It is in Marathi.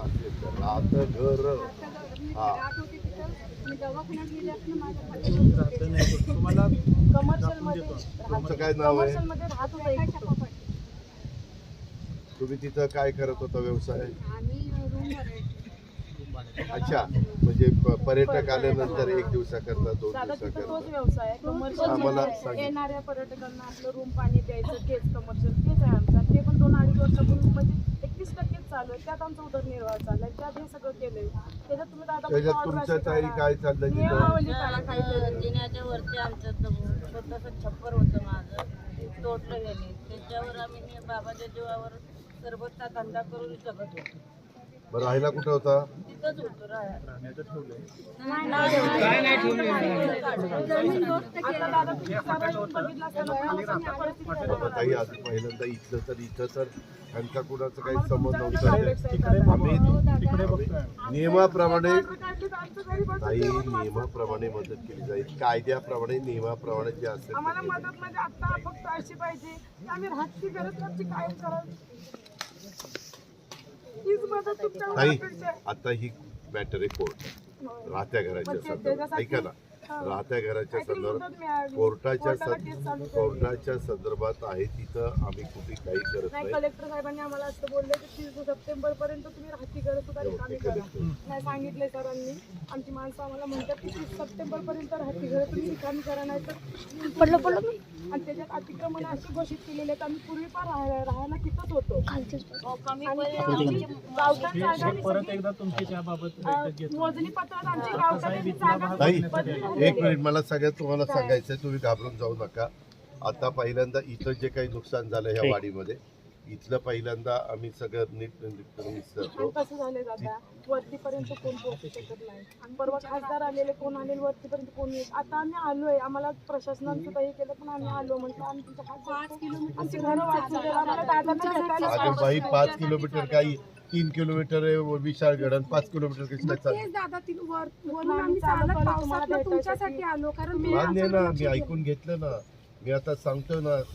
राहतं घर हा. तुमचं काय नाव आहे. तुम्ही तिथं काय करत होता व्यवसाय अच्छा म्हणजे पर्यटक आल्यानंतर एक दिवसाकरता दोन दिवसाकरता व्यवसाय आहे कमर्शियल आम्हाला. येणाऱ्या पर्यटकांना आपलं रूम पाणी द्यायचं तेच कमर्शियल तेच आहे आमचा ते पण दोन चालू आहे त्यात आमचा उदरनिर्वाह चाललाय त्यात हे सगळं केलंय. त्याच्यात तुम्ही दादा त्याच्यात तुमच्या ताई करा. काय चाललं तिथं? नियमावली करा काहीतरी जिन्याच्या वरती आमचं दगड छोटंसं छप्पर होतं माझं. ते तोडलं गेले त्याच्यावर आम्ही ने- बाबाच्या जीवावर सरबतचा धंदा करून जगत होतो. बरं राहायला कुठं होता? होतो. ताई आज पहिल्यांदा इथलं तर इथं तर त्यांचा कुणाचा काही संबंध नव्हता. आहे. आम्ही तिकडे बघतोय. आम्ही. नियमाप्रमाणे ताई. नियमाप्रमाणे मदत केली जाईल. कायद्याप्रमाणे नियमाप्रमाणे जे असेल आम्हाला मदत म्हणजे आता फक्त अशी पाहिजे की आम्ही राहतची गरज आमची कायम करावी. आहे. आता ही मॅटर आहे कोर्ट राहत्या घराच्या ऐका ना. राहत्या घराच्या संदर्भात. कोर्टाच्या. कोर्टाच्या संदर्भात आहे तिथं आम्ही कुठे काही करत नाही कलेक्टर साहेबांनी आम्हाला असं बोलले की तीस सप्टेंबर पर्यंत तुम्ही राहती गरज सुद्धा रिकामी करा. नाही सांगितलंय सरांनी. आमची माणसं आम्हाला म्हणतात की तीस सप्टेंबर पर्यंत राहती घर तुम्ही रिकामी करा नाही तर पडलं पडलं. आणि त्याच्यात अतिक्रमण अशी घोषित केलेले आहेत आम्ही पूर्वी पण राहायला राहायला तिथंच होतो. गावठाण जागा मोजणी पत्रात आमची जागा झालेली एक. मिनिट मला सगळ्यात तुम्हाला सांगायचं तुम्ही घाबरून जाऊ नका. आता पहिल्यांदा इथं जे काही नुकसान झालं ह्या वाडीमध्ये इथलं पहिल्यांदा आम्ही सगळं नीट नीट आणि विचारतो कसं झालंय दादा वरतीपर्यंत कोण पोहोचू शकत नाही. आणि परवा खासदार आलेले कोण आलेले वरतीपर्यंत कोण येत? आता आम्ही आलोय. आम्हाला प्रशासनाने सुद्धा हे केलं पण आम्ही आलो म्हटलं आम्ही तुमच्या पाच किलोमीटर आमची घरं वाचू द्या. आम्हाला दादांना भेटायला अगं बाई पाच किलोमीटर काही तीन किलोमीटर आहे विशाळ गडन पाच किलोमीटर कशी काय चालतं तेच दादा ती वर वरून आम्ही आम्ही चालत चालत आलो तुम्हाला पावसातनं भेटायसाठी. तुमच्यासाठी आलो कारण मान्य ना मी ऐकून घेतलं ना मी आता सांगतो ना